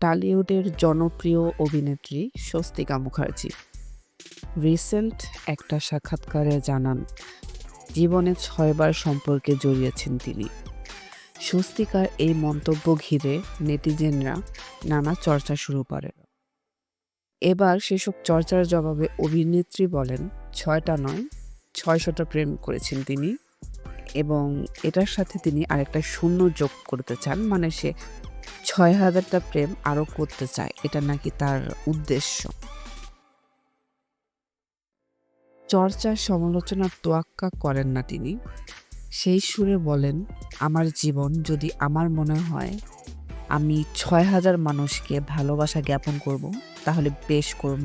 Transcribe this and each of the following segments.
টালিউডের জনপ্রিয় অভিনেত্রী স্বস্তিকা মুখার্জি। রিসেন্ট একটা সাক্ষাৎকারে জানান, জীবনে ছয়বার সম্পর্কে জড়িয়েছেন তিনি। স্বস্তিকার এই মন্তব্য ঘিরে নেটিজেনরা নানা চর্চা শুরু করে। এবার সেসব চর্চার জবাবে অভিনেত্রী বলেন, ছয়টা নয়, ছয়শটা প্রেম করেছেন তিনি এবং এটার সাথে তিনি আরেকটা শূন্য যোগ করতে চান। মানে সে ছয় হাজারটা প্রেম আরও করতে চায়, এটা নাকি তার উদ্দেশ্য। চর্চার সমালোচনার তোয়াক্কা করেন না তিনি। সেই সুরে বলেন, আমার জীবন যদি আমার মনে হয়, আমি ছয় হাজার মানুষকে ভালোবাসা জ্ঞাপন করব, তাহলে বেশ করব।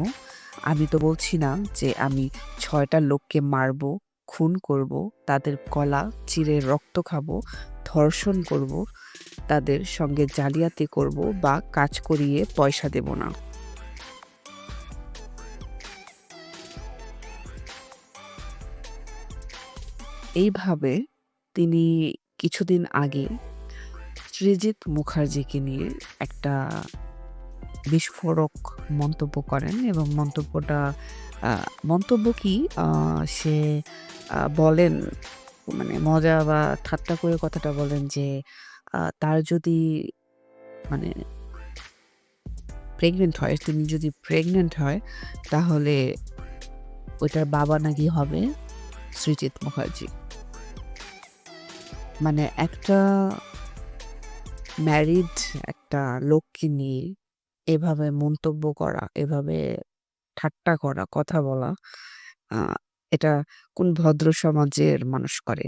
আমি তো বলছি না যে আমি ছয়টা লোককে মারব, খুন করব, তাদের কলা চিরে রক্ত খাব, ধর্ষণ করব তাদের সঙ্গে জালিয়াতি করব বা কাজ করিয়ে পয়সা দেব না। এইভাবে তিনি কিছুদিন আগে সৃজিত মুখার্জিকে নিয়ে একটা বিস্ফোরক মন্তব্য করেন এবং মন্তব্যটা মন্তব্য কি? সে বলেন মানে মজা বা ঠাট্টা করে কথাটা বলেন যে তার যদি মানে প্রেগনেন্ট হয় তিনি যদি প্রেগনেন্ট হয়, তাহলে ওইটার বাবা নাকি হবে সৃজিত মুখার্জি। মানে একটা ম্যারিড একটা লোককে নিয়ে এভাবে মন্তব্য করা, এভাবে ঠাট্টা করা, কথা বলা এটা কোন ভদ্র সমাজের মানুষ করে?